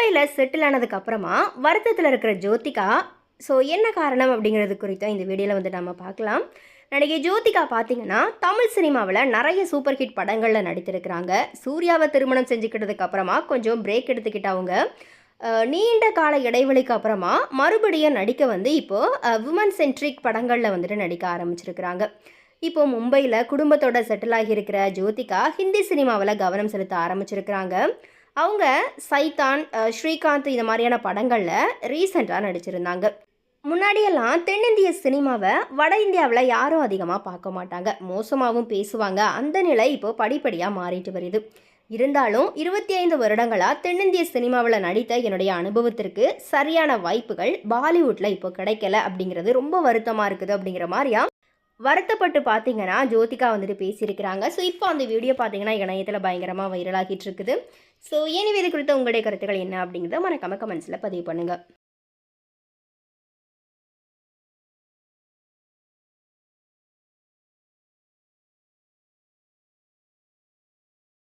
மும்பையில் செட்டில் ஆனதுக்கு அப்புறமா வருத்தத்தில் இருக்கிற ஜோதிகா ஸோ என்ன காரணம் அப்படிங்கிறது குறித்தும் இந்த வீடியோவில் வந்து நம்ம பார்க்கலாம். நடிகை ஜோதிகா பார்த்தீங்கன்னா தமிழ் சினிமாவில் நிறைய சூப்பர் ஹிட் படங்களில் நடித்திருக்கிறாங்க. சூர்யாவை திருமணம் செஞ்சுக்கிட்டதுக்கு அப்புறமா கொஞ்சம் பிரேக் எடுத்துக்கிட்டவங்க அவங்க நீண்ட கால இடைவெளிக்கு அப்புறமா மறுபடியும் நடிக்க வந்து இப்போது விமன் சென்ட்ரிக் படங்களில் வந்துட்டு நடிக்க ஆரம்பிச்சிருக்கிறாங்க. இப்போ மும்பையில் குடும்பத்தோட செட்டில் ஆகியிருக்கிற ஜோதிகா ஹிந்தி சினிமாவில் கவனம் செலுத்த ஆரம்பிச்சிருக்கிறாங்க. அவங்க சைத்தான் ஸ்ரீகாந்த் இந்த மாதிரியான படங்களில் ரீசெண்டாக நடிச்சிருந்தாங்க. முன்னாடியெல்லாம் தென்னிந்திய சினிமாவை வட இந்தியாவில் யாரும் அதிகமாக பார்க்க மாட்டாங்க. மோசமாகவும் பேசுவாங்க. அந்த நிலை இப்போ படிப்படியாக மாறிட்டு வருது. இருந்தாலும் இருபத்தி ஐந்து வருடங்களாக தென்னிந்திய சினிமாவில் நடித்த என்னுடைய அனுபவத்திற்கு சரியான வாய்ப்புகள் பாலிவுட்டில் இப்போ கிடைக்கல அப்படிங்கிறது ரொம்ப வருத்தமாக இருக்குது அப்படிங்கிற மாதிரியா வருத்தப்பட்டு பார்த்தீங்கன்னா ஜோதிகா வந்துட்டு பேசியிருக்கிறாங்க. ஸோ இப்போ அந்த வீடியோ பார்த்தீங்கன்னா இணையத்தில் பயங்கரமாக வைரலாகிட்டு இருக்குது. ஸோ ஏன் இது குறித்த உங்களுடைய கருத்துக்கள் என்ன அப்படிங்கிறத மறக்காம கமெண்ட்ஸில் பதிவு பண்ணுங்கள்